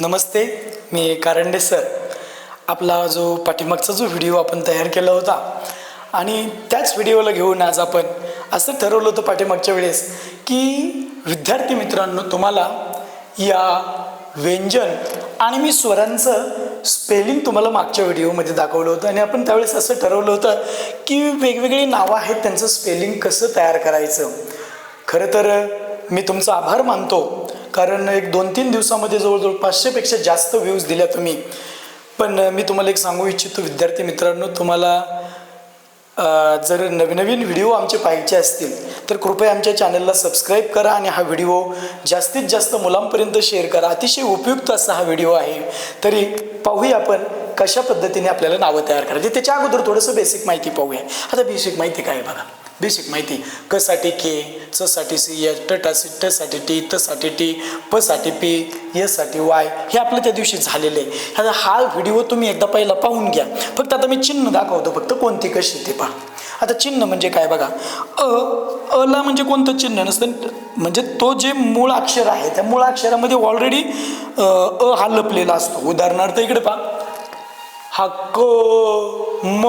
नमस्ते मी Karande sir. आपला जो पाठीमागचा जो व्हिडिओ आपण तयार केला होता आणि त्याच व्हिडिओला घेऊन आज आपण असं ठरवलं होतं पाठीमागच्या वेळेस की विद्यार्थी मित्रांनो तुम्हाला या व्यंजन आणि मी स्वरांचं स्पेलिंग तुम्हाला मागच्या व्हिडिओमध्ये दाखवलं होतं आणि आपण त्यावेळेस असं ठरवलं होतं की वेगवेगळी नावं आहेत त्यांचं स्पेलिंग कसं तयार करायचं. खरं तर मी तुमचा आभार मानतो कारण एक दोन तीन दिवसामध्ये जवळजवळ पाचशेपेक्षा जास्त व्ह्यूज दिल्या तुम्ही. पण मी तुम्हाला एक सांगू इच्छितो विद्यार्थी मित्रांनो तुम्हाला जर नवीन नवीन व्हिडिओ आमचे पाहायचे असतील तर कृपया आमच्या चॅनलला सबस्क्राईब करा आणि हा व्हिडिओ जास्तीत जास्त मुलांपर्यंत शेअर करा. अतिशय उपयुक्त असा हा व्हिडिओ आहे. तरी पाहूया आपण कशा पद्धतीने आपल्याला नावं तयार करायची. त्याच्या अगोदर थोडंसं बेसिक माहिती पाहूया. आता बेसिक माहिती काय बघा. बेसिक माहिती. क साठी के च साठी सी एच ट ट साठी टी त साठी टी प साठी पी एससाठी वाय हे आपलं त्या दिवशी झालेलं आहे. आता हा व्हिडिओ तुम्ही एकदा पहिला पाहून घ्या. फक्त आता मी चिन्ह दाखवतो फक्त कोणती कशी ते पहा. आता चिन्ह म्हणजे काय बघा. अ अला म्हणजे कोणतं चिन्ह नसतं. म्हणजे तो जे मूळ अक्षर आहे त्या मूळ अक्षरामध्ये ऑलरेडी अ हा लपलेला असतो. उदाहरणार्थ इकडे पहा. हा क म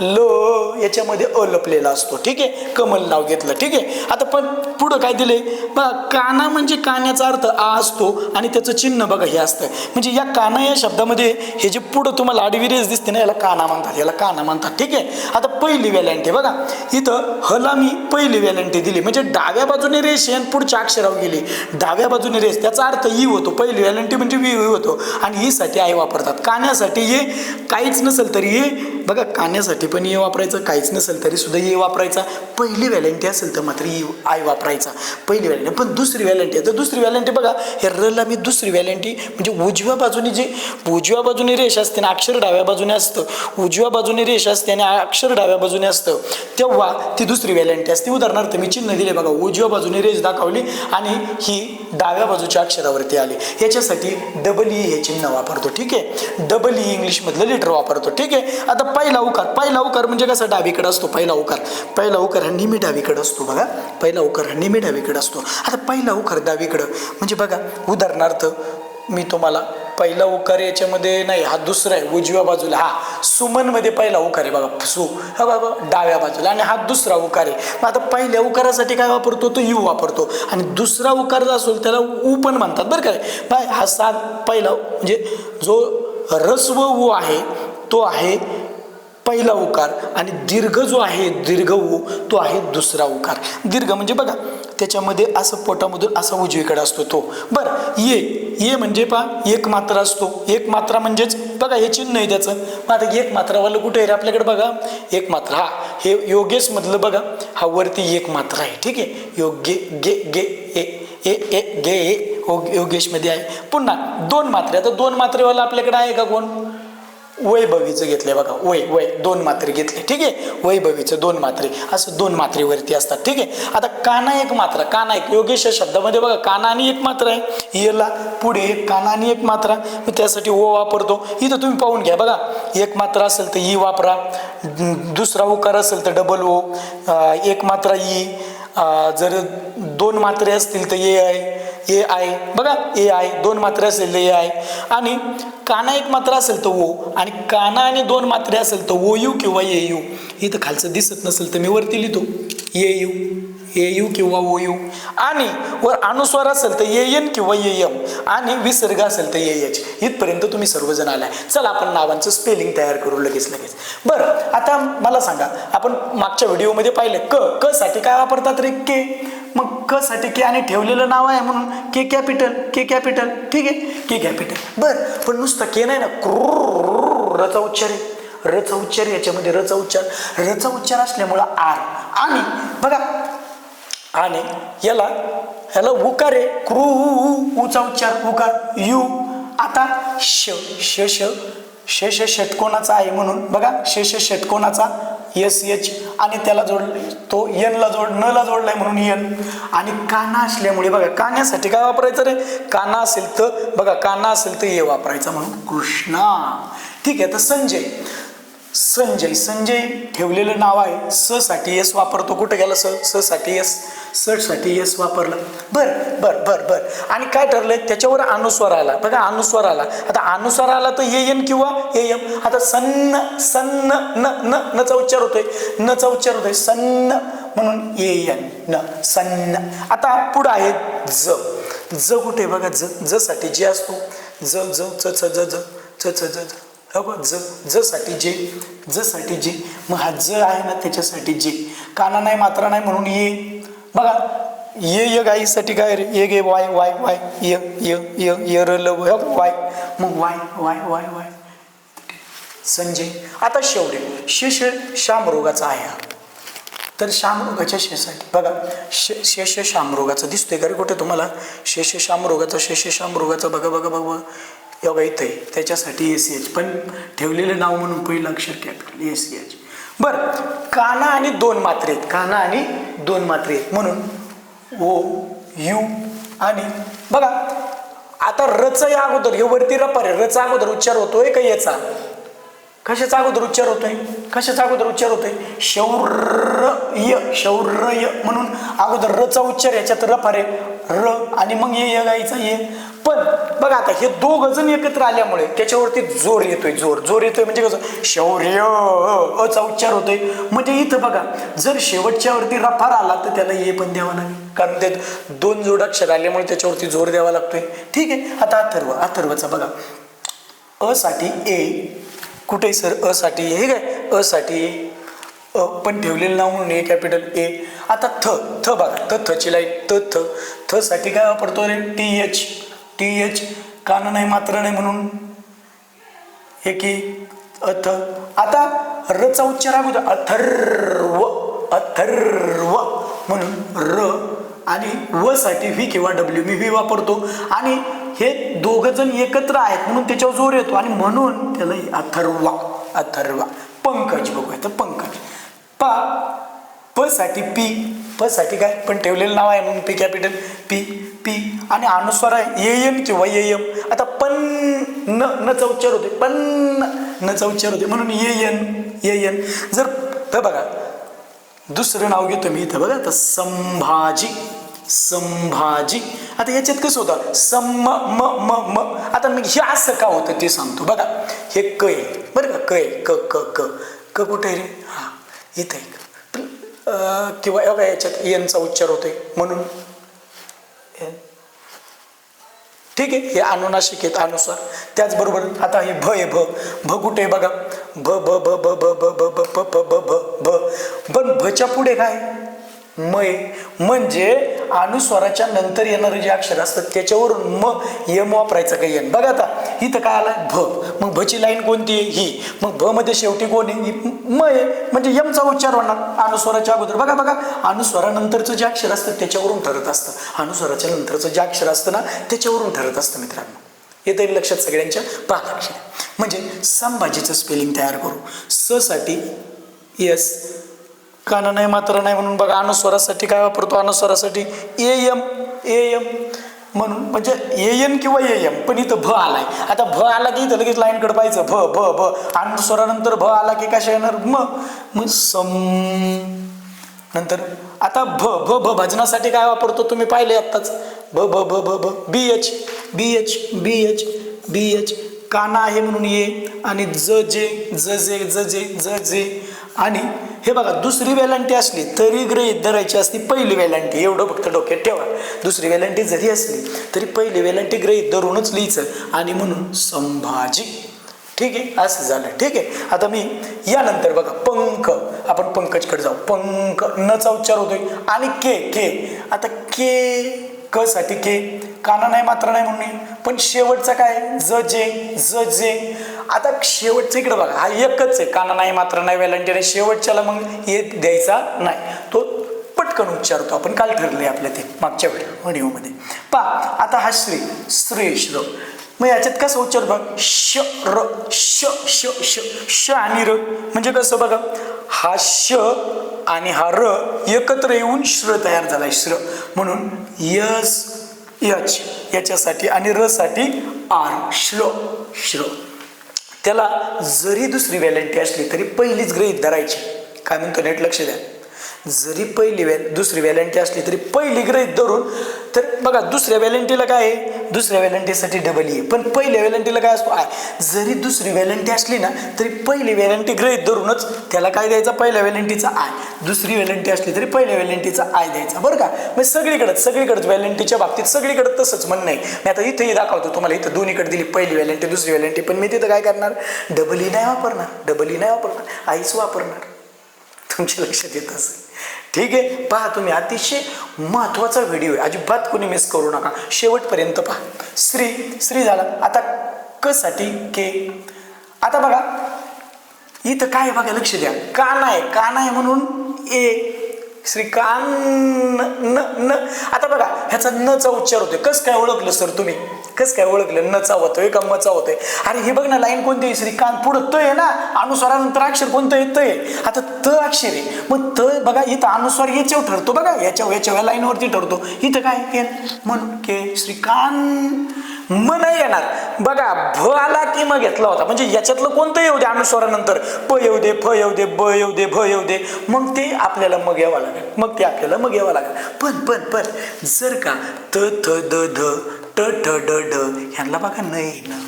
ल याच्यामध्ये अ लपलेला असतो. ठीक आहे? कमल नाव घेतलं. ठीक आहे? आता पण पुढं काय दिले बघा काना म्हणजे कान्याचा अर्थ आ असतो आणि त्याचं चिन्ह बघा हे असतं. म्हणजे या काना या शब्दामध्ये हे जे पुढं तुम्हाला आडवी रेस दिसते ना याला काना म्हणतात. याला काना म्हणतात. ठीक आहे? आता पहिली व्हॅलेंटी बघा. इथं हला मी पहिली व्हॅलेंटी दिली. म्हणजे डाव्या बाजूने रेस आहे आणि पुढच्या अक्षरावर गेली. डाव्या बाजूने रेस. त्याचा अर्थ ई होतो. पहिली व्हॅलेंटी म्हणजे वी होतो. आणि ही साठी आई वापरतात. कान्यासाठी ये काहीच नसेल तरी ये बघा कान्यासाठी पण ये वापरायचं काहीच नसेल तरी सुद्धा ये वापरायचा. पहिली व्हॅलेंटी असेल तर मात्र ई आय वापरायचा. पहिली व्हॅलेंटी. पण दुसरी व्हॅलेंटी. तर दुसरी व्हॅलेंटी बघा हे रला मी दुसरी व्हॅलेंटी म्हणजे उजव्या बाजूने जे उजव्या बाजूने रेष असते आणि अक्षर डाव्या बाजूने असतं. उजव्या बाजूने रेष असते आणि अक्षर डाव्या बाजूने असतं. तेव्हा ती दुसरी व्हॅलेंटी असते. उदाहरणार्थ मी चिन्ह दिले बघा उजव्या बाजूने रेष दाखवली आणि ही डाव्या बाजूच्या अक्षरावरती आली. याच्यासाठी डबल ई e हे चिन्ह वापरतो. ठीक आहे? डबल ई e इंग्लिशमधलं लिटर वापरतो. ठीक आहे? आता पहिला उकार. पहिला उकार म्हणजे कसा? डावीकडे असतो. पहिला उकार. पहिला उकार हा नेहमी डावीकडे असतो बघा. पहिला उकार हा नेहमी डावीकडे असतो. आता पहिला उकार डावीकडं म्हणजे बघा उदाहरणार्थ मी तुम्हाला पहिला उकार याच्यामध्ये नाही हा दुसरा आहे उजव्या बाजूला. हा सुमनमध्ये पहिला उकार आहे बघा. सु हा बाबा डाव्या बाजूला. आणि हा दुसरा उकार आहे. मग आता पहिल्या उकारासाठी काय वापरतो? तो यू वापरतो. आणि दुसरा उकार जो असेल त्याला उ पण म्हणतात बरं काय बाय हा सात पहिला म्हणजे जो रस्व उ आहे तो आहे पहिला उकार आणि दीर्घ जो आहे दीर्घ उ तो आहे दुसरा उकार. दीर्घ म्हणजे बघा त्याच्यामध्ये असं पोटामधून असा उजवीकडे असतो तो. बरं ये ये म्हणजे पा एक मात्रा असतो. एक मात्रा म्हणजेच बघा हे चिन्ह आहे त्याचं. मग आता एक मात्रावालं कुठे आहे रे आपल्याकडे बघा? एक मात्रा. हा हे योगेश मधलं बघा हा वरती एक मात्रा आहे. ठीक आहे? योग्य गे गे ए ए ए गे ए हो, योग योगेशमध्ये आहे. पुन्हा दोन मात्रे. आता दोन मात्रेवाला आपल्याकडे आहे का कोण? वैभवीचं घेतलंय बघा. वय वय दोन मात्रे घेतले. ठीक आहे? वैभवीचं दोन मात्रे. असं दोन मात्रेवरती असतात. ठीक आहे? आता काना एक मात्रा. काना एक. योगेश शब्दामध्ये बघा काना आणि एक मात्रा आहे. येला पुढे एक काना आणि एक मात्रा. मी त्यासाठी ओ वापरतो. इथं तुम्ही पाहून घ्या. बघा एक मात्रा असेल तर ई वापरा. दुसरा उकार असेल तर डबल ओ एक मात्रा ई. जर दोन मात्रे असतील तर ए आहे ए आय. बघा ए आय. दोन मात्रे असेल तर ए आय. आणि काना एक मात्र असेल तर ओ. आणि काना आणि दोन मात्रे असेल तर ओ यू किंवा ए यू. इथं खालचं दिसत नसेल तर मी वरती लिहितो. ए यू. ए यू किंवा ओ यू. आणि वर अनुस्वार असेल तर ए एन किंवा ए एम. आणि विसर्ग असेल तर ए एच. इथपर्यंत तुम्ही सर्वजण आलाय. चला आपण नावांचं स्पेलिंग तयार करू लगेच लगेच. बरं आता मला सांगा. आपण मागच्या व्हिडिओमध्ये पाहिलं क. क साठी काय वापरतात रे? के. मग क साठी के आणि ठेवलेलं नाव आहे म्हणून के कॅपिटल के कॅपिटल ठीक आहे? K capital. बर पण नुसतं के नाही ना क्रू रचा उच्चार आहे. रचा उच्चार याच्यामध्ये रचा उच्चार. रचा उच्चार असल्यामुळं आर. आणि बघा आणि याला ह्याला उकार आहे. क्रू उचा उच्चार उकार यू. आता श श श षटकोणाचा आहे म्हणून बघा शेष श षटकोणाचा एस एच आणि त्याला जोड तो यनला जोड न ला जोडलाय म्हणून यन आणि काना असल्यामुळे बघा कान्यासाठी काय वापरायचं रे? काना असेल तर बघा काना असेल तर ये वापरायचा म्हणून कृष्णा. ठीक आहे तर संजय संजय संजय ठेवलेलं नाव आहे. स साठी एस वापरतो. कुठं गेला स? स साठी एससाठी एस वापरलं. बर बर बर बर. आणि काय ठरलंय? त्याच्यावर अनुस्वार आला. बघा अनुस्वार आला. आता अनुस्वार आला तर ये एन किंवा ए एम आता सन्न सन्न न न नचा उच्चार होतोय. नचा उच्चार होतोय. सन्न म्हणून ए एन न सन्न आता पुढं आहे ज. ज कुठे बघा ज ज साठी जे असतो. ज ज च च ज ज च च ज. ज बघ ज साठी जे ज साठी जे मग हा ज आहे ना त्याच्यासाठी जे. काना नाही मात्रा नाही म्हणून ये. बघा ये य गाईसाठी काय रे? ये गे वाय वाय वाय. य य य य र ल वाय. मग Y Y Y Y. Sanjay आता शेवटे शेष शामरोगाचा आहे हा. तर शामरोगाच्या शेसाठी बघा शे शेष शामरोगाचं दिसतोय का रे कुठे तुम्हाला? शेष शामरोगाचा शेष शामरोगाचा बघा बघा बघा. बघा इथं आहे त्याच्यासाठी ए सी एच पण ठेवलेलं नाव म्हणून पहिलं अक्षर कॅपिटल ए सी एच बरं काना आणि दोन मात्रे आहेत. काना आणि दोन मात्रे आहेत. म्हणून ओ यू आणि बघा आता रच या अगोदर. हे वरती रपर आहे. रचा अगोदर उच्चार होतोय का याचा? कशाचा अगोदर उच्चार होतोय? कशाचा अगोदर उच्चार होतोय? शौर्य शौर्य म्हणून अगोदर रचा उच्चार याच्यात र आहे. र आणि मग ये य गायचा ये पण बघा आता हे दोघ जण एकत्र आल्यामुळे त्याच्यावरती जोर येतोय जोर. जोर येतोय म्हणजे कसं? शौर्य अचा उच्चार होतोय. म्हणजे इथं बघा जर शेवटच्यावरती रफार आला तर त्याला ये पण द्यावा लागेल. कारण ते दोन जोडाक्षर आल्यामुळे त्याच्यावरती जोर द्यावा लागतोय. ठीक आहे? आता अथर्व अथर्वचा बघा. अ साठी ए. कुठे सर? अ साठी हे काय? अ साठी अ पण ठेवलेलं नाव म्हणून ए कॅपिटल ए आता थ थ बघा थ थची लाईन त थ थ. साठी काय वापरतो रे? टी एच टी एच कान नाही मात्र नाही म्हणून. हे की अथ आता रचा उच्चार अगोदर अथर्व अथर्व म्हणून र आणि व साठी व्ही किंवा डब्ल्यू मी व्ही वापरतो. आणि हे दोघ जण एकत्र आहेत म्हणून त्याच्यावर जोर येतो. आणि म्हणून त्याला अथर्वा अथर्वा. पंकज बघूया तर पंकज. पहा प साठी पी. प साठी काय? पण ठेवलेलं नाव आहे म्हणून पी कॅपिटल पी पी आणि अनुस्वार आहे एम किंवा एम आता पण न न चौच्चार होते पण न चौच्चार होते म्हणून ये एन ये एन जर तर बघा. दुसरं नाव घेतो मी इथं. बघा आता संभाजी. संभाजी. आता याच्यात कसं होतं? सम म म म आता मी हे असं का होतं ते सांगतो. बघा. हे क आहे. बरं का? क आहे. क क क. क कुठे रे? हां. इथं आहे किंवा बघा याच्यात यांचा उच्चार होतोय म्हणून ठीक आहे हे अनुनाशिक आहेत अनुसार त्याचबरोबर आता हे भ आहे भ भ कुठे आहे बघा भ भ भ भ भ भ भ भ भ भ भ भ भ पण भच्या पुढे काय मय म्हणजे अनुस्वाराच्या नंतर येणारे जे अक्षर असतं त्याच्यावरून म यम वापरायचं काही येण. बघा आता इथं काय आलं भ. मग भची लाईन कोणती आहे? ही. मग भ मध्ये शेवटी कोण आहे? ही. म आहे. म्हणजे यमचा उच्चार होणार अनुस्वाराच्या अगोदर. बघा बघा. अनुस्वारानंतरचं जे अक्षर असतं त्याच्यावरून ठरत असतं. अनुस्वाराच्या नंतरचं जे अक्षर असतं ना त्याच्यावरून ठरत असतं मित्रांनो. हे तरी लक्षात सगळ्यांच्या पाच म्हणजे संभाजीचं स्पेलिंग तयार करू. स साठी यस काना नाही मात्र नाही म्हणून बघा अनुस्वारासाठी काय वापरतो? अनुस्वारासाठी ए एम ए एम म्हणून. म्हणजे ए एन किंवा ए एम पण इथं भ आलाय. आता भ आला की इथं लगेच लाईनकडे पाहिजे भ भ भ. अनुस्वरानंतर भ आला की कशा येणार? म. मग सम. नंतर आता भ भ भ भजनासाठी काय वापरतो तुम्ही? पाहिले आत्ताच. भ भ भ भ भ. B H B H B H B H काना आहे म्हणून ये आणि ज जे ज जे ज जे ज जे आणि हे बघा दुसरी वेलांटी असली तरी गृहीत धरायची असती पहिली वेलांटी एवढं फक्त डोक्यात ठेवा. दुसरी वेलांटी जरी असली तरी पहिली वेलांटी गृहीत धरूनच लिहायचं आणि म्हणून संभाजी. ठीक आहे? असं झालं. ठीक आहे? आता मी यानंतर बघा पंक आपण पंकजकडे जाऊ. पंक नचा उच्चार होतोय. आणि के के. आता के क साठी के. काना नाही मात्र नाही म्हणून. पण शेवटचा काय? ज जे. ज जे. आता शेवटचं इकडे बघा. हा एकच आहे. काना नाही मात्र नाही वेलांटी शेवटच्याला मग एक द्यायचा नाही. तो पटकन उच्चारतो. आपण काल ठरले आपल्या ते मागच्या वेळी व्हिडिओमध्ये पा आता हा श्री श्री श्र मग याच्यात कसं उच्चार बघ? श र श श श श आणि र. म्हणजे कसं बघा? हा श आणि हा र एकत्र येऊन श्र तयार झालाय. श्र. म्हणून यस यच याच्यासाठी आणि रसाठी आर. श्र श्र. त्याला जरी दुसरी व्हॅलेंटी असली तरी पहिलीच गृहीत धरायची. काय म्हणतो नेट लक्ष द्या. जरी पहिली वॅल दुसरी वॅलेंटी असली तरी पहिली ग्रहित धरून तर बघा दुसऱ्या वॅलेंटीला काय आहे? दुसऱ्या वॅलेंटीसाठी डबल e आहे. पण पहिल्या वॅलेंटीला काय असतो? आय. जरी दुसरी वॅलेंटी असली ना तरी पहिली वॅलेंटी ग्रहित धरूनच त्याला काय द्यायचा? पहिल्या वॅलेंटीचा आय. दुसरी वॅलेंटी असली तरी पहिल्या वॅलेंटीचा आय द्यायचा. बरं का? मग सगळीकडंच सगळीकडंच वॅलेंटीच्या बाबतीत सगळीकडं तसंच म्हणणं आहे. मी आता इथेही दाखवतो तुम्हाला इथं दोन्हीकडे दिली पहिली वॅलेंटी दुसरी वॅलेंटी पण मी तिथं काय करणार? डबल ई e नाही वापरणार. डबल ई e नाही वापरणार. आईच वापरणार. तुमच्या लक्षात येत असेल. ठीक आहे? पहा तुम्ही अतिशय महत्त्वाचा व्हिडिओ आहे. अजिबात कोणी मिस करू नका. शेवटपर्यंत पहा. श्री श्री झाला. आता क साठी के? आता बघा. इथं काय बघा लक्ष द्या. का नाही का नाही म्हणून ए. श्रीकान न न आता बघा ह्याचा नचा उच्चार होतोय. कस काय ओळखलं सर तुम्ही? कस काय ओळखलं? नचा होतोय का मचा होतोय? अरे हे बघ ना लाईन कोणती आहे? श्रीकांत. पुढं त आहे ना? अनुस्वारानंतर अक्षर कोणतं आहे? त आहे. आता त अक्षर आहे. मग त बघा इथं अनुस्वार याच्यावर ठरतो बघा. याच्या याच्या लाईनवरती ठरतो. इथं काय? म्हणून के. श्रीकांत. म नाही येणार. बघा भ आला की मग घेतला होता. म्हणजे याच्यातलं कोणतं येऊ दे अनुस्वारानंतर? प येऊ दे फ येऊ दे ब येऊ दे भ येऊ दे. मग ते आपल्याला मग यावं लागेल. मग ते आपल्याला मग यावं लागेल. पण पण पण जर का त थ द ध ट ठ ड ढ ह्यांना बघा नाही ना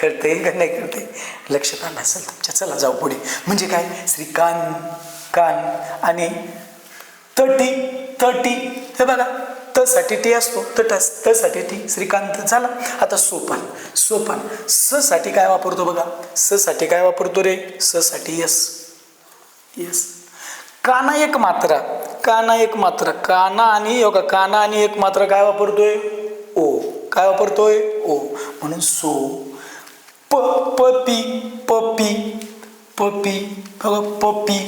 करते का नाही करते? लक्षात आलं असेल तुमच्या? चला जाऊ पुढे. म्हणजे काय? श्रीकांत कान आणि तटी तटी. हे बघा. त साठी टी असतो तट त साठी टी श्रीकांत झाला. आता सोपान सोपान स साठी काय वापरतो बघा? स साठी काय वापरतो रे? स साठी यस. यस. काना एक मात्रा काना एक मात्रा काना आणि योगा काना आणि एक मात्रा काय वापरतोय? ओ. काय वापरतोय? ओ. म्हणून सो. प पपी पपी पपी बघा पपी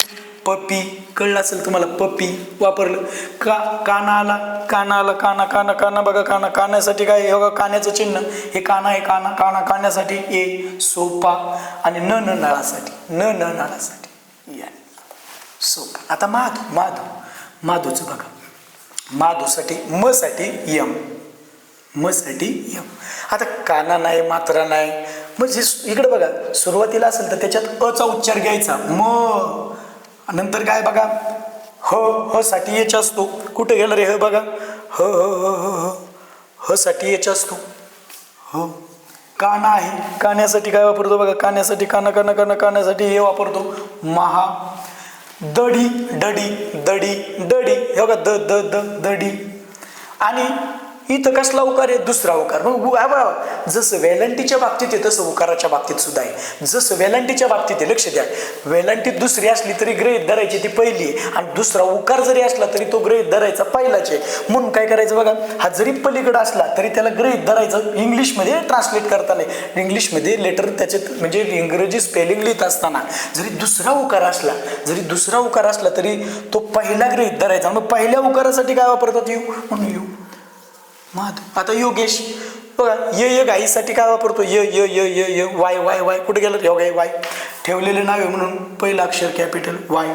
पपी कळलं असेल तुम्हाला पपी वापरलं. का काना आला काना आला काना काना काना बघा काना काण्यासाठी काय हे बघा काण्याचं चिन्ह. हे काना हे काना काना काण्यासाठी ए सोपा आणि न न नळासाठी. न न नळासाठी. या. सोपा. आता माधू माधू माधूचं बघा. माधूसाठी म साठी यम. म साठी यम. आता काना नाही मात्रा नाही. म्हणजे इकडे बघा सुरुवातीला असेल तर त्याच्यात अचा उच्चार घ्यायचा. म. नंतर काय बघा? ह ह साठी येच असतो. कुठे गेलं रे ह बघा? ह ह ह ह साठी येच असतो. हो. काना आहे. काण्यासाठी काय वापरतो बघा? काण्यासाठी काना काना काना काण्यासाठी हे वापरतो. महा. दडी डडी दडी दडी हे बघा द द द दडी. आणि इथं कसला उकार आहे? दुसरा उकार मग उ- जसं वेलंटीच्या बाबतीत आहे तसं उकाराच्या बाबतीत सुद्धा आहे. जसं वेलंटीच्या बाबतीत आहे लक्ष द्या. वेलंटी दुसरी असली तरी ग्रहित धरायची ती पहिली आहे. आणि दुसरा उकार जरी असला तरी तो ग्रहित धरायचा पहिलाच आहे. म्हणून काय करायचं बघा हा जरी पलीकडे असला तरी त्याला ग्रहित धरायचं इंग्लिशमध्ये ट्रान्सलेट करताना. इंग्लिशमध्ये लेटर त्याच्यात म्हणजे इंग्रजी स्पेलिंग लिहित असताना जरी दुसरा उकार असला जरी दुसरा उकार असला तरी तो पहिला ग्रहित धरायचा. मग पहिल्या उकारासाठी काय वापरतात? यू म्हणून यू माधव आता योगेश बघा य य गाईसाठी काय वापरतो? य य य य य वाय वाय वाय. कुठे गेलं योग आहे वाय. ठेवलेले नाव आहे म्हणून पहिलं अक्षर कॅपिटल वाय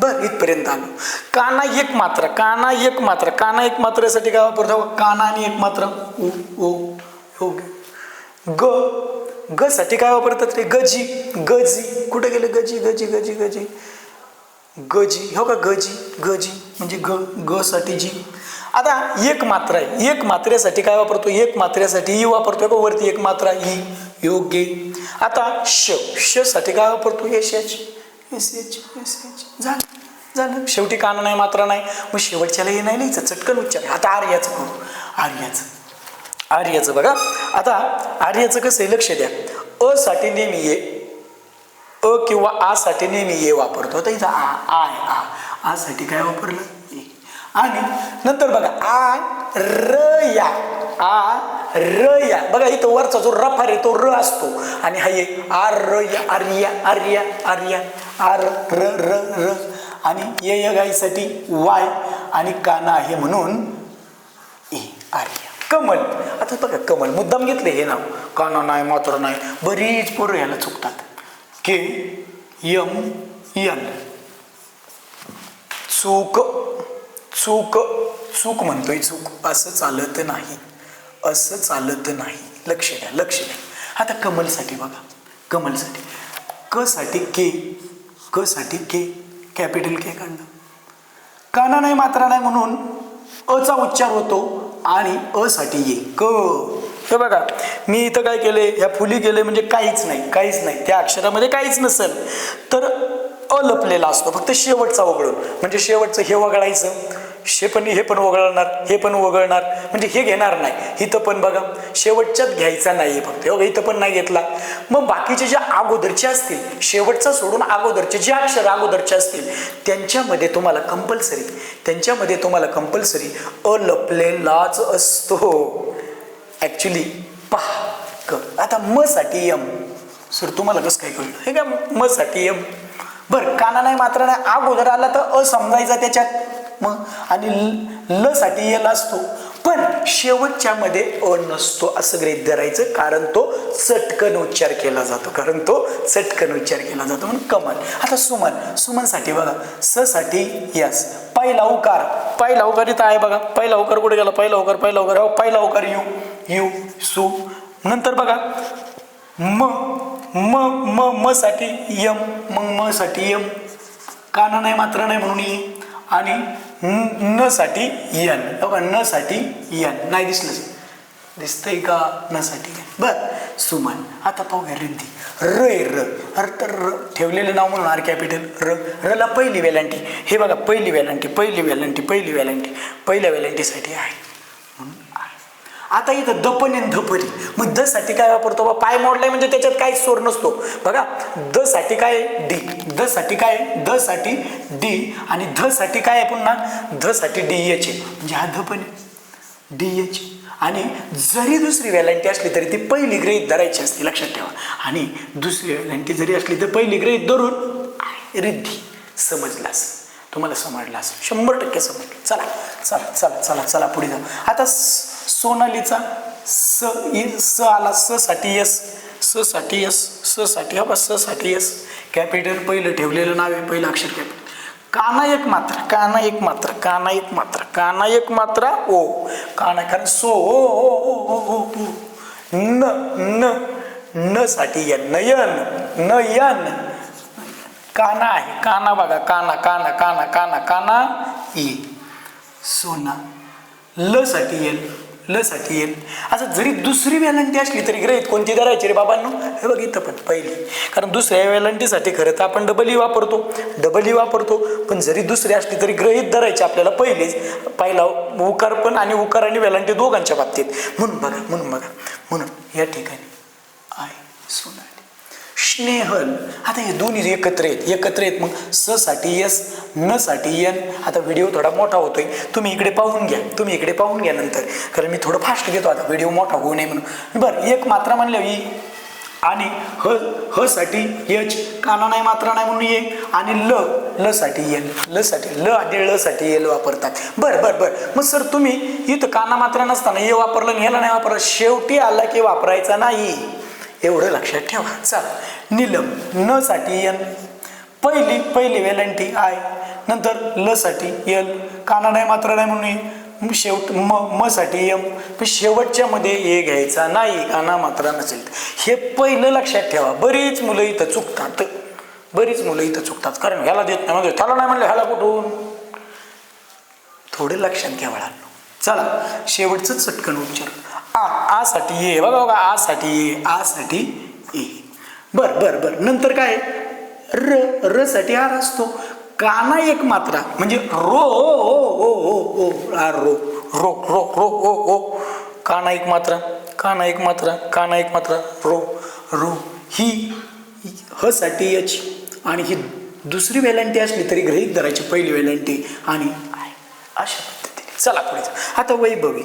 बर इथपर्यंत आलो. काना एक मात्र काना एक मात्र काना एक मात्रेसाठी काय वापरतो? काना आणि एक मात्र ओ ओ योग्य ग ग साठी काय वापरतात रे? गजी गजी. कुठे गेले? गजी गजी गजी गजी. गजी हो का गजी? गजी म्हणजे ग ग साठी जी. आता एक मात्रा आहे. एक मात्रेसाठी काय वापरतो? एक मात्रेसाठी ई वापरतो का? वरती एक मात्रा ई. योग्य. आता श. श साठी काय वापरतो? S H. S H S H. झालं. झालं. शेवटी काना नाही मात्रा नाही. मग शेवटच्याला हे नाही लिहायचं. चटकन उच्चार. आता आर्याचं करू आर्याचं. आर्याचं बघा. आता आर्याचं कसं आहे? लक्ष द्या. अ साठी नेहमी ये अ किंवा आ साठी नेहमी ये वापरतो. तर इथं आ आय आ आ साठी काय वापरलं? ए. आणि नंतर बघा आ र या. आ र या. बघा इथं वरचा जो रफार आहे तो र असतो. आणि हा ये आ र या आर्या आर्या आर्या आर र र र. आणि ये या गाईसाठी वाय आणि काना आहे म्हणून ए आर्या कमल. आता बघा कमल. मुद्दाम घेतले हे नाव. काना नाही मात्र नाही. बरीच पोरं याला चुकतात. K M N. चूक चूक चूक म्हणतोय चूक. असं चालत नाही. असं चालत नाही. लक्ष द्या लक्ष द्या. आता कमलसाठी बघा. कमलसाठी. क साठी के? क साठी के? कॅपिटल के काढलं काना नाही मात्रा नाही म्हणून अचा उच्चार होतो आणि अ साठी ये क. तर बघा मी इथं काय केले? ह्या फुली केले म्हणजे काहीच नाही काहीच नाही. त्या अक्षरामध्ये काहीच नसेल. तर अ लपलेला असतो फक्त शेवटचा वगळून. म्हणजे शेवटचं हे वगळायचं. शे पण हे पण वगळणार हे पण वगळणार. म्हणजे हे घेणार नाही. इथं पण बघा शेवटच्यात घ्यायचा नाही फक्त. बघा इथं पण नाही घेतला. मग बाकीचे जे अगोदरचे असतील शेवटचा सोडून अगोदरचे जे अक्षर अगोदरचे असतील त्यांच्यामध्ये तुम्हाला कंपल्सरी त्यांच्यामध्ये तुम्हाला कंपल्सरी अलपलेलाच असतो. ॲक्च्युली पहा. क. आता म साठी यम. सर तुम्हाला कसं काय कळलं? हे काय म साठी यम. बरं काना नाही मात्र नाही अगोदर आला तर अ समजायचा त्याच्यात. मग आणि ल- ल साठी यल असतो. पण शेवटच्या मध्ये अ नसतो असं गृहीत धरायचं. कारण तो चटकन उच्चार केला जातो. कारण तो चटकन उच्चार केला जातो. म्हणून कमन आता सुमन. सुमनसाठी बघा. स साठी यस. पहिला उकार. पहिला उकार इथं आहे बघा. पहिला उकार कुठे गेला? पहिला उकार पहिला उकार. हो, पहिला उकार यू यू सु. नंतर बघा. म म म म साठी यम मग म साठी यम. काना नाही मात्र नाही म्हणून ये आणि न साठी यन. बघा न साठी यन. नाही दिसलं दिसतंय का? न साठी यन. बर. सुमन. आता पाहूया रिद्धी र आहे र. तर र. ठेवलेलं नाव म्हणून आर कॅपिटल. र. रला पहिली वेलांटी हे बघा पहिली वेलांटी पहिली वेलांटी पहिली वेलांटी पहिल्या वेलांटीसाठी आहे. म्हणून आता इथं दपन आणि धपरी मग द साठी काय वापरतो बा? पाय मोडलाय म्हणजे त्याच्यात काही सोर नसतो. बघा द साठी काय डी? द साठी काय? द साठी डी आणि ध साठी काय आहे पुन्हा? ध साठी डी एच आहे म्हणजे हा धपन आहे. डी एच आणि जरी दुसरी व्हॅलंटी असली तरी ती पहिली ग्रहित धरायची असते लक्षात ठेवा. आणि दुसरी व्हॅलंटी जरी असली तर पहिली ग्रहित धरून रिद्धी समजलास. तुम्हाला समजलं असेल शंभर टक्के समजलं. चला चला चला चला चला पुढे जाऊ. आता सोनालीचा स स आला स साठी यस स साठी यस स साठी हा बा स साठी यस कॅपिटल पहिलं ठेवलेलं नाव आहे पहिलं अक्षर कॅपिटल काना एक मात्र काना एक मात्र काना एक मात्र काना एक मात्रा ओ. काना कारण सो ओ ओ ओ ओ ओ न न न साठी यन नयन नयन. काना आहे काना बघा काना काना काना काना काना ई. सोना. ल साठी येल लसाठी येईल. असं जरी दुसरी वेलंटी असली तरी ग्रहित कोणती धरायची रे बाबांनो? हे बघ इथं पण पहिली. कारण दुसऱ्या वेलंटीसाठी खरं तर आपण डबल ई e वापरतो. डबल ई e वापरतो. पण जरी दुसरी असली तरी ग्रहित धरायची आपल्याला पहिलीच. पहिला उकार पण आणि उकार आणि वेलंटी दोघांच्या बाबतीत. म्हणून बघा म्हणून बघा. म्हणून या ठिकाणी. आय सोना. स्नेहल. आता हे दोन्ही एकत्र आहेत एकत्र आहेत मग स साठी यस न साठी यन आता व्हिडिओ थोडा मोठा होतोय. तुम्ही इकडे पाहून घ्या. तुम्ही इकडे पाहून घ्या नंतर. कारण मी थोडं फास्ट घेतो आता. व्हिडिओ मोठा होऊ नये म्हणून. बरं एक मात्रा म्हणलं ही. आणि ह ह साठी यच काना नाही मात्रा नाही म्हणून ये आणि ल ल साठी येल ल साठी ल आणि ल साठी येल वापरतात. बरं बरं बरं. मग सर तुम्ही इथं काना मात्रा नसताना ये वापरलं आणि ह्याला नाही वापरलं. शेवटी आला की वापरायचा नाही. एवढं लक्षात ठेवा. चला. नीलम न साठी यन पहिली पहिली वेलंटी आय. नंतर ल साठी यल काना नाही मात्र नाही म्हणून शेवट म म साठी यम पण शेवटच्या मध्ये ए घ्यायचा. नाही काना मात्रा नसेल. हे पहिलं लक्षात ठेवा. बरीच मुलं इथं चुकतात. बरीच मुलं इथं चुकतात. कारण ह्याला देत नाही म्हणजे त्याला नाही म्हणलं ह्याला कुठून? थोडे लक्षात घ्या बाळांनो. चला. शेवटचं चटकन उच्चार. आ आसाठी ये बघा बघा आसाठी ये आसाठी ये बर बर बर. नंतर काय? र र साठी आर असतो. काना एक मात्रा. म्हणजे row O O O O R row. रो रो रो ओ ओ. काना एक मात्रा. काना एक मात्रा. काना एक मात्रा. Row row. ही ह साठी यच आणि ही दुसरी वेलांटी असली तरी गृहीत धरायची पहिली वेलांटी आणि अशा चला पुढे. आता वैभवी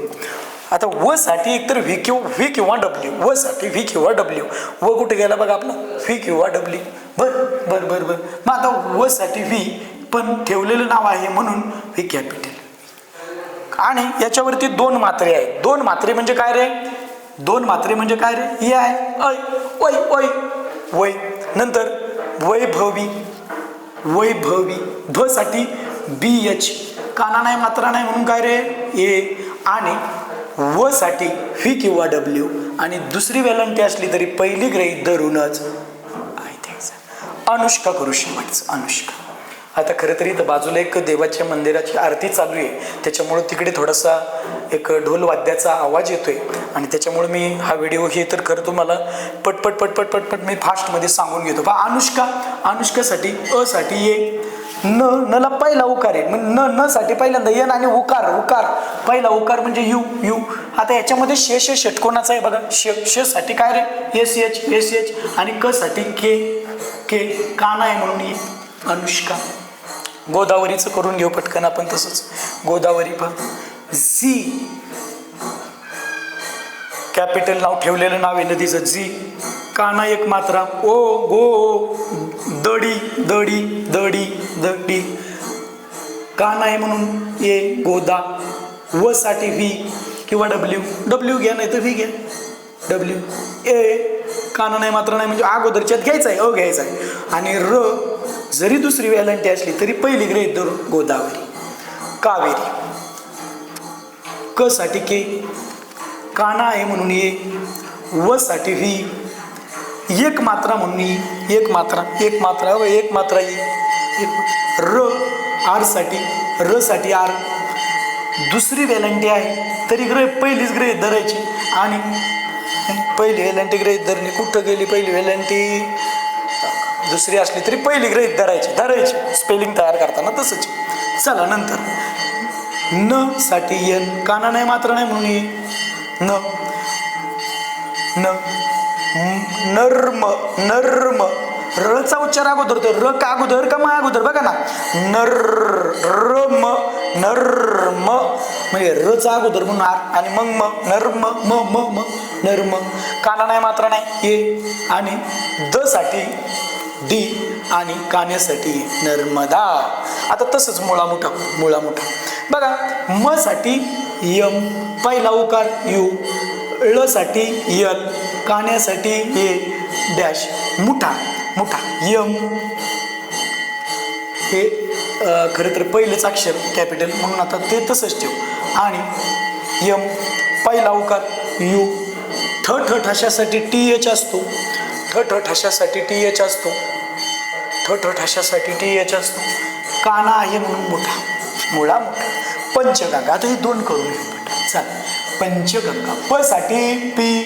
आता व साठी एकतर व्ही किंवा व्ही किंवा डब्ल्यू व साठी व्ही किंवा डब्ल्यू व कुठे गेला बघा आपला? व्ही किंवा डब्ल्यू बर बर बर बर. मग आता व साठी व्ही पण ठेवलेलं नाव आहे म्हणून व्ही कॅपिटल आणि याच्यावरती दोन मात्रे आहेत. दोन मात्रे म्हणजे काय रे? दोन मात्रे म्हणजे काय रे? हे आहे. अय ओय वै वय. नंतर वैभवी. वैभवी. ध्वसाठी साठी बी एच काना नाही मात्रा नाही म्हणून काय रे? ए आणि व साठी व्ही किंवा डब्ल्यू. आणि दुसरी वेलंटी असली तरी पहिली ग्रही धरूनच. अनुष्का करू शेवटचं अनुष्का. आता खरं तरी इथं बाजूला एक देवाच्या मंदिराची आरती चालू आहे. त्याच्यामुळं तिकडे थोडासा एक ढोल वाद्याचा आवाज येतोय. आणि त्याच्यामुळे मी हा व्हिडिओ हे तर खरं तुम्हाला पटपट पटपट पटपट मी फास्टमध्ये सांगून घेतो. बा अनुष्का अनुष्कासाठी असाठी ये न नला पहिला उकार आहे. मग न न साठी पहिल्यांदा यन आणि उकार उकार. पहिला उकार म्हणजे यू यू. आता याच्यामध्ये शेष षटकोणाचा आहे बघा? शे शे साठी काय रे? एस एच एस एच आणि क साठी के के काना आहे म्हणून ये अनुष्का. गोदावरीचं करून घेऊ पटकन आपण तसंच. गोदावरी पण झी. कॅपिटल नाव ठेवलेलं नाव आहे नदीचं. जी काना एक मात्रा ओ गो दडी दडी दडी दडी. काना आहे म्हणून ए गोदा व साठी व्ही किंवा डब्ल्यू. डब्ल्यू घ्या नाही तर व्ही घ्या. डब्ल्यू. ए काना नाही मात्र नाही म्हणजे अगोदरच्यात घ्यायचा आहे. अ घ्यायचा आहे. आणि र जरी दुसरी व्हॅलंटी असली तरी पहिली ग्रहित धरून गोदावरी. कावेरी. क साठी के काना आहे म्हणून ये व साठी व्ही. एक मात्रा म्हणून ये एक मात्रा एक मात्रा व एक मात्रा ये एक र आरसाठी र साठी आर. दुसरी वेलंटी आहे तरी ग्रह पहिलीच ग्रहित धरायची. आणि पहिली वेलंटी ग्रहित धरणे कुठं गेली पहिली वेलंटी दुसरी असली तरी पहिली ग्रहित धरायची धरायची. स्पेलिंग तयार करताना तसंच. चला नंतर. न साठी येन काना नाही मात्र नाही म्हणून ये न न नर्म नर्म. रचा उच्चार अगोदर होतो र का अगोदर का मग अगोदर बघा ना. नर रम नर्म. म्हणजे रचा अगोदर म्हणून आणि मग म नर्म म म म नर्म. काना नाही मात्र नाही ये आणि द साठी डी आणि कान्यासाठी नर्मदा. आता तसंच मुळा मोठा मुळा मोठा बघा म साठी यम. पहिला उकार यू. ळसाठी यल. कान्यासाठी A. Dash. Mutha. Mutha. M. हे खरं तर पहिलंच अक्षर कॅपिटल म्हणून आता ते तसंच ठेव. आणि यम. पहिला उकार यू. ठ ठ ठशासाठी टी एच असतो. ठ ठ ठशासाठी टी एच असतो. ठ ठ ठशासाठी टी एच असतो. काना आहे म्हणून मोठा. मुळा मोठा. पंचगंगा. आता हे दोन करून घेऊ चल. पंचगंगा. प साठी पी.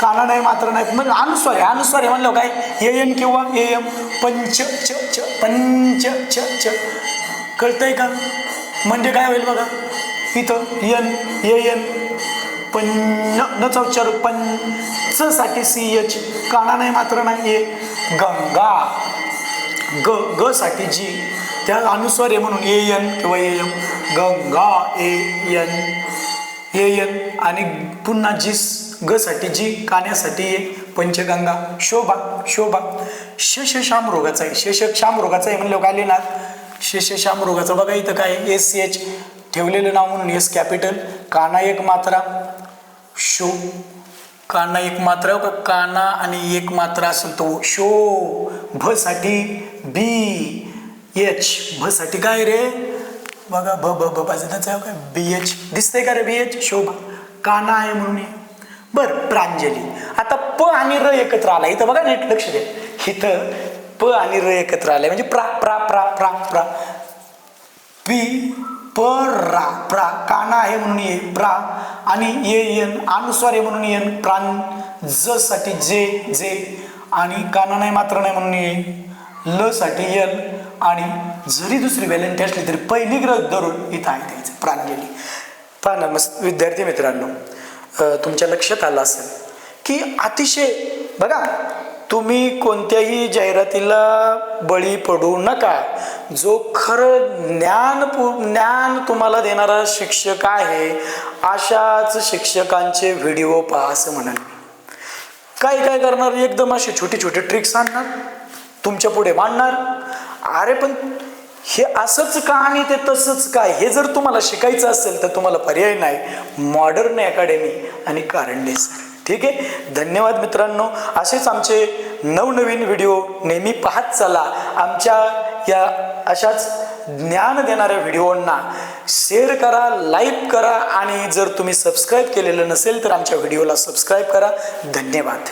काना नाही मात्र नाही. मग अनुस्वार आहे अनुस्वार आहे म्हणलं काय? ए एन किंवा ए एम. पंच च च पंच छ छ कळतंय का? म्हणजे काय होईल बघा? इथं यन ए एन. पण नचा उच्चार पंच साठी सी एच. काना नाही मात्र नाही ए. गंगा. ग ग साठी जी. त्या अनुस्वार आहे म्हणून ए एन किंवा A M. Ganga A N. A N. आणि पुन्हा जी ग साठी जी कान्यासाठी ए पंचगंगा. शोभा शोभा. शशश्याम रोगाचा आहे. शशशाम रोगाचा आहे म्हणलं काय लिहिणार? शशशाम रोगाचा बघा इथं काय एस एच ठेवलेलं नाव म्हणून एस कॅपिटल काना एक मात्रा. शो. काना एक मात्रा. का काना आणि एक मात्रा असेल तो शो. भ साठी बी एच भसाठी काय रे? बघा भ भ भ पाहिजे काय? बी एच दिसतंय का रे बी एच शोभा. काना आहे म्हणून हे. बर प्रांजली. आता प आणि र एकत्र आला इथं बघा नीट लक्ष द्या. इथं प आणि र एकत्र आले म्हणजे प्रा प्रा प्रा प्रा प्रा. पी रा प्रा. काना आहे म्हणून ये प्रा. आणि ये यन अनुस्वार आहे म्हणून येन प्राण. ज साठी जे जे. आणि काना नाही मात्र नाही म्हणून ये ल साठी यल. आणि जरी दुसरी व्हॅलेंटी असली तरी पहिली ग्रह धरून इथं आहे द्यायचं प्रांजली पहा ना मस्त विद्यार्थी मित्रांनो तुमच्या लक्षात आलं असेल की अतिशय बघा तुम्ही कोणत्याही जाहिरातीला बळी पडू नका. जो खरं ज्ञान ज्ञान तुम्हाला देणारा शिक्षक आहे अशाच शिक्षकांचे व्हिडिओ पहा असं म्हणाल काय काय करणार? एकदम असे छोटे छोटे ट्रिक्स आणणार तुमच्यापुढे मांडणार अरे पण हे असंच का आणि ते तसंच काय हे जर तुम्हाला शिकायचं असेल तर तुम्हाला पर्याय नाही. मॉडर्न अकॅडमी आणि कारंडे सर ठीक आहे? धन्यवाद मित्रांनो. असेच आमचे नवनवीन व्हिडिओ नेहमी पाहत चला. आमच्या या अशाच ज्ञान देणाऱ्या व्हिडिओंना शेअर करा लाईक करा आणि जर तुम्ही सबस्क्राईब केलेलं नसेल तर आमच्या व्हिडिओला सबस्क्राईब करा. धन्यवाद.